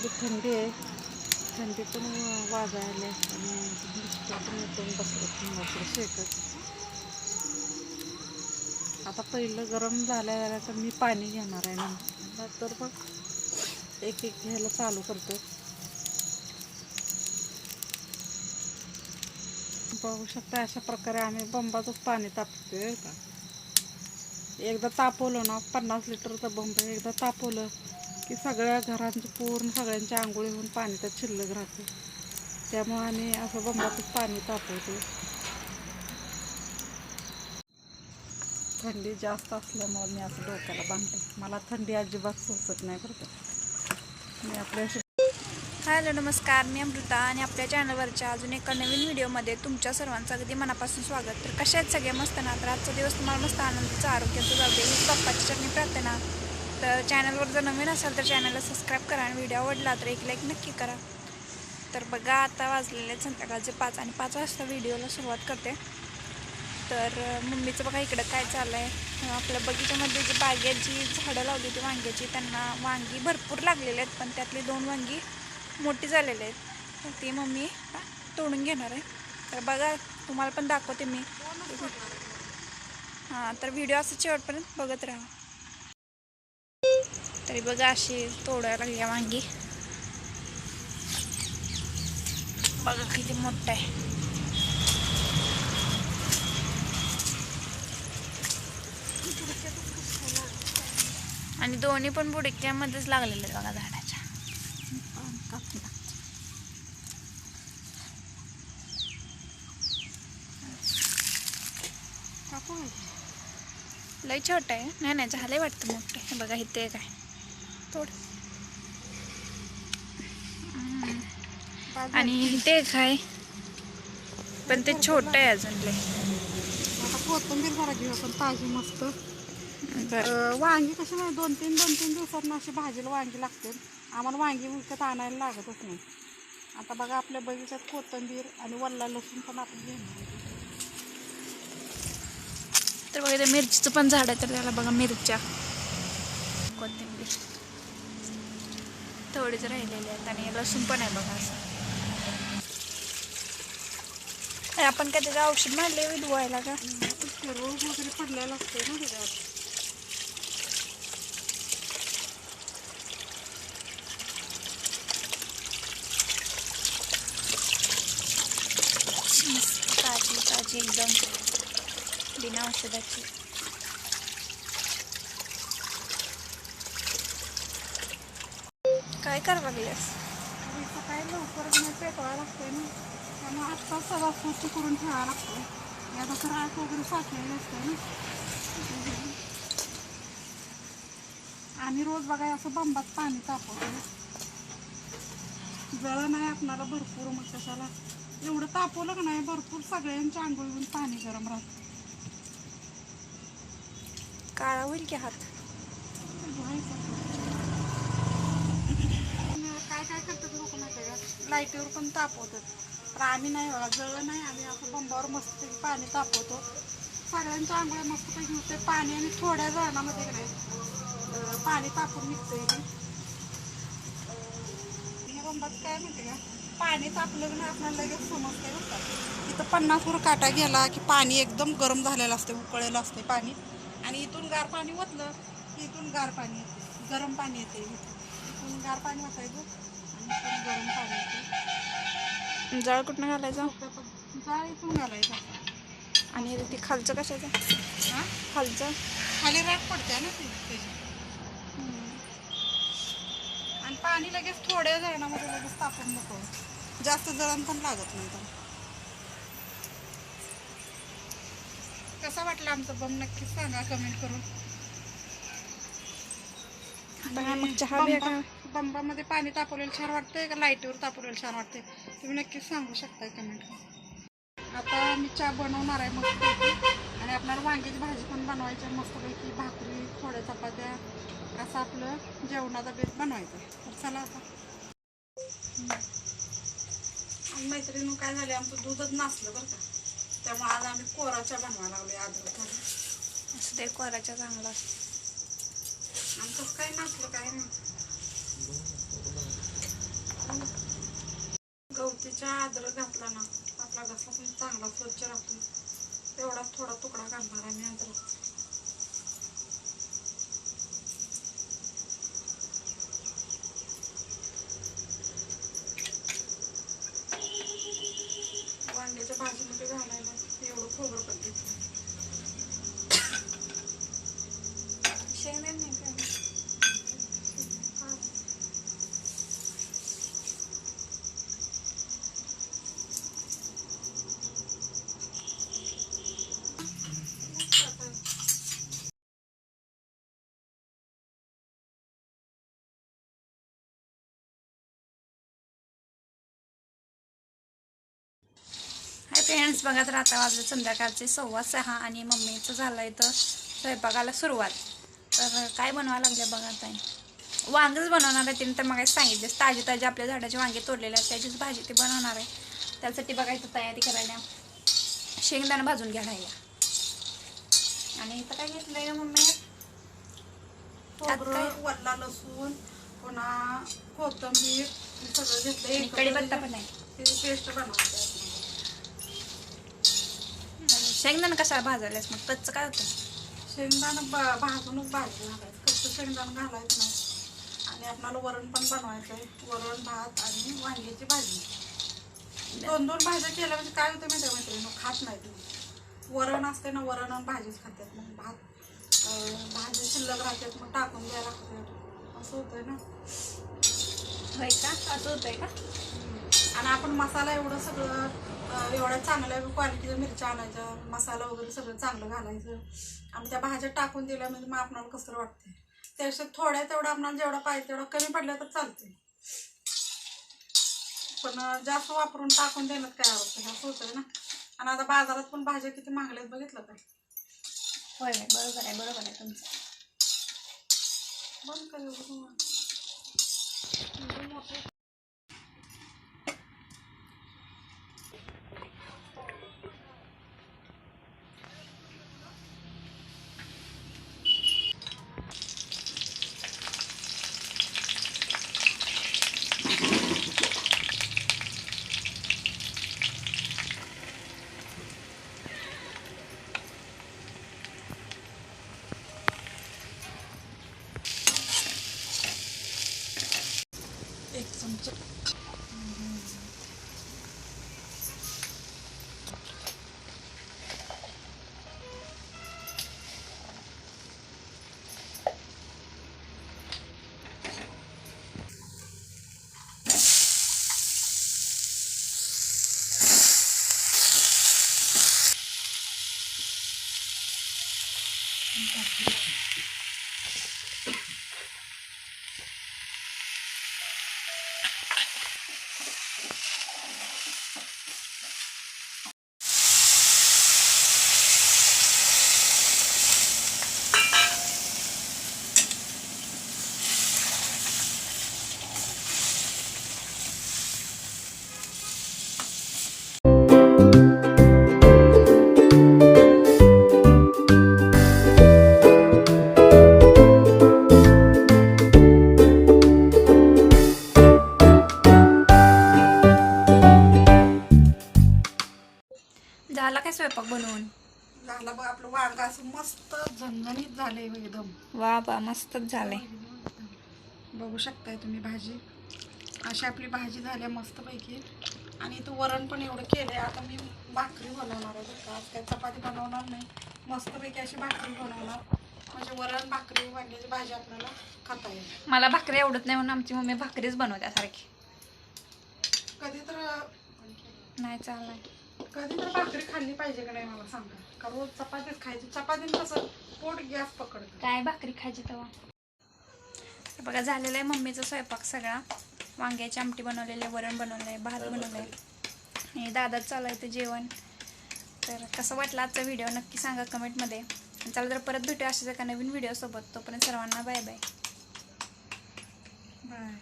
एवढी थंडी आहे. थंडी पण वाजायला आणि मिस्टर पण येऊन शेकत. आता पहिलं गरम झाल्या तर मी पाणी घेणार आहे नंतर मग एक एक घ्यायला चालू करतो. बघू शकता अशा प्रकारे आम्ही बंबाचंच पाणी तापतोय. का एकदा तापवलं ना पन्नास लिटरचं बंब एकदा तापवलं की सगळ्या घरांची पूर्ण सगळ्यांच्या आंघोळी होऊन पाणी त्यात शिल्लक राहते. त्यामुळे आम्ही असं बंबातच पाणी तापवतो थंडी जास्त असल्यामुळे मी असं डोक्याला बांधते मला थंडी अजिबात सोसत नाही बरं का. मी आपल्या हॅलो नमस्कार. मी अमृता आणि आपल्या चॅनलवरच्या अजून एका नवीन व्हिडिओमध्ये तुमच्या सर्वांचं अगदी मनापासून स्वागत. तर कशा आहेत? सगळे मस्त ना? तर आजचा दिवस तुम्हाला मस्त आनंदाचं आरोग्याचं जाऊ दे. बाप्पाची चटणी प्रार्थना. तर चॅनलवर जर नवीन असाल तर चॅनलला सबस्क्राईब करा आणि व्हिडिओ आवडला तर एक लाईक नक्की करा. तर बघा आता वाजलेले संध्याकाळचे पाच आणि पाच वाजता व्हिडिओला सुरुवात करते. तर मम्मीचं बघा इकडं काय चाललं आहे आपल्या बगीच्यामध्ये जी बागेत जी झाडं लावली होती वांग्याची त्यांना वांगी भरपूर लागलेले आहेत पण त्यातली दोन वांगी मोठी झालेले आहेत. ती मम्मी हा, तोडून घेणार आहे. तर बघा तुम्हाला पण दाखवते मी. हां तर व्हिडिओ असं शेवटपर्यंत बघत राहा. तरी बघा अशी तोडायला लागली वांगी. बघा किती मोठं आहे. आणि दोन्ही पण बुडक्यामध्येच लागलेले आहेत बघा झाडाच्या. लय छोट आहे. नाही नाही झाले वाटतं मोठं. हे बघा इथे काय हम्म. आणि एक आहे पण ते छोटं आहे अजून लय. आता कोथिंबीर जरा घेऊ आपण ताजी मस्त. वांगी कशी नाही दोन तीन दोन तीन दिवसात अशी भाजीला वांगी लागते. आम्हाला वांगी विकत आणायला लागतच नाही. आता बघा आपल्या बगीच्यात कोथिंबीर आणि वल्ला लसूण पण आपण घेणार. तर बघा मिरचीचं पण झाड आहे तर त्याला बघा मिरच्या. कोथिंबीर. थोडेच राहिलेले आहेत आणि लसूण पण आहे बघा असं. आपण काय त्याचं औषध मारले धुवायला का ते रोज वगैरे पडलेला असते ना त्याच्यावर ताजी ताजी एकदम. बिना औषधाची. काय करावं लागलेस आणि सकाळी लवकर पेटवायला ना. त्यामुळे आत्ता सगळा स्वच्छ करून ठेवायला लागतं आणि आता तर वगैरे असते ना. आम्ही रोज असं बंबात पाणी तापवतो जळ नाही आपणाला भरपूर मग कशाला. एवढं तापवलं का नाही भरपूर सगळ्यांच्या पाणी गरम राहतं. काळा होईल की हात? काय काय करतात लोक माहिती का? लाईटीवर पण तापवतात. तर आम्ही नाही बघा जळ नाही आम्ही असं बंबावर मस्त पाणी तापवतो. सगळ्यांच्या आंघोळ्या मस्तपैकी होते. पाणी आणि थोड्या जळणामध्ये काय नाही पाणी तापून निघतं आहे या बंबात काय माहिती का? पाणी तापलं की आपल्याला लगेच समजते बरं इथं पन्नासवर काटा गेला की पाणी एकदम गरम झालेलं असते उकळलेलं असते पाणी. आणि इथून गार पाणी ओतलं की इथून गार पाणी येते गरम पाणी येते गार पाणी आणि गरम पाणी जाळ कुठनं घालायचं? जाळ इथून घालायचं. आणि ते खालचं कशाचं? हां? खालचं? खाली राख पडते ना ती त्याची. आणि पाणी लगेच थोड्या जळणामध्ये लगेच तापून नको. जास्त जळण पण लागत नाही त्याला कसा वाटला आमचा बम? नक्कीच सांगा कमेंट करून. बघा मग चहा बंबामध्ये पाणी तापवलेलं छान वाटतंय का? लाईटीवर तापवलेलं छान वाटतंय. तुम्ही नक्कीच सांगू शकताय कमेंट आता मी चहा बनवणार आहे मस्तपैकी आणि आपल्याला वांग्याची भाजी पण बनवायची मस्तपैकी भाकरी थोड्या चपात्या असं आपलं जेवणाचा बेस बनवायचा. तर चला आता. मैत्रिणी काय झाले आमचं दूधच नसलं बरं का. त्यामुळे आज आम्ही कोरा चहा बनवायला लागलो घालून. असं ते कोराच्या चांगलं असतं. आणि कसं काय नसलं काय नाही. गवतीच्या आदर घातला ना आपला घसा पण चांगला स्वच्छ राहतो तेवढाच थोडा तुकडा घालणार आहे मी अद्रक वांग्याच्या भाजीमध्ये घालायला एवढं खोबरं पण घेतलं शेंगदाणे नाही का हाय फ्रेंड्स बघा तर आता वाजले संध्याकाळचे सव्वा सहा आणि मम्मीचं झालं इथं स्वयंपाकाला सुरुवात. तर काय बनवायला लागले बघा ताई वांगच बनवणार आहे तिने तर मग सांगितले ताजे ताजे आपल्या झाडाचे वांगे तोडलेले आहेत त्याचीच भाजी ते बनवणार आहे. त्यासाठी बघा इथं तयारी करायला. शेंगदाणा भाजून घ्यायला आणि इथं काय घेतलंय का मम्मी? वल्ला लसूण पुन्हा कोथिंबीर सगळं घेतलं कढीपत्ता पण आहे. पेस्ट बनवायची शेंगदाणा कशाला भाजायलास मग? कच्चं काय होतं? शेंगदाणं ब- भाजूनच भाजी घालायचं कच्चं शेंगदाणं घालायचं नाही. आणि आपल्याला वरण पण बनवायचं आहे वरण भात आणि वांग्याची भाजी. दोन दोन भाज्या केल्या म्हणजे काय होतं माहिती मैत्रिणी? खात नाही तुम्ही. वरण असते ना वरण आणि भाजीच खातात. मग भात अं, भाजी शिल्लक राहतात मग टाकून द्यायला लागतात. असं होतंय ना. होय का? असं होतंय का? आणि आपण मसाला एवढं सगळं एवढ्या चांगल्या क्वालिटीच्या मिरच्या आणायच्या मसाला वगैरे सगळं चांगलं घालायचं. आणि त्या भाज्या टाकून दिल्या म्हणजे मग आपणाला कसं वाटते त्यापेक्षा थोड्या तेवढं आपणाला जेवढा पाहिजे तेवढा कमी पडल्या तर चालते पण जास्त वापरून टाकून देण्यात काय आवडतं असं होतंय ना. आणि आता बाजारात पण भाज्या किती महागल्यात बघितलं काय होय होय बरोबर आहे बरोबर आहे तुमचं. बंद कर मोठं एकदम. वा वा मस्तच झालंय बघू शकताय तुम्ही भाजी. अशी आपली भाजी झाल्या मस्तपैकी. आणि इथं वरण पण एवढं केलंय. आता मी भाकरी बनवणार आहे बरं का. आज काय चपाती बनवणार नाही. मस्तपैकी अशी भाकरी बनवणार. म्हणजे वरण भाकरी वांग्याची भाजी आपल्याला खाता येईल. मला भाकरी आवडत नाही म्हणून आमची मम्मी भाकरीच बनवत्या सारखी. कधी तर नाही चाललाय. कधी तर भाकरी खाल्ली पाहिजे का नाही मला सांगा. का रोज चपातीच खायची. चपातीने कसं पोट गॅस पकडतं. काय भाकरी खायची तेव्हा बघा झालेला आहे मम्मीचा स्वयंपाक सगळा. वांग्याची आमटी बनवलेली आहे वरण बनवलं आहे भात बनवलं आहे आणि दादाच चालू आहे ते जेवण. तर कसं वाटलं आजचा व्हिडिओ नक्की सांगा कमेंटमध्ये. आणि चला तर परत भेटूया अशाच एका नवीन व्हिडिओसोबत. तोपर्यंत सर्वांना बाय बाय. बाय.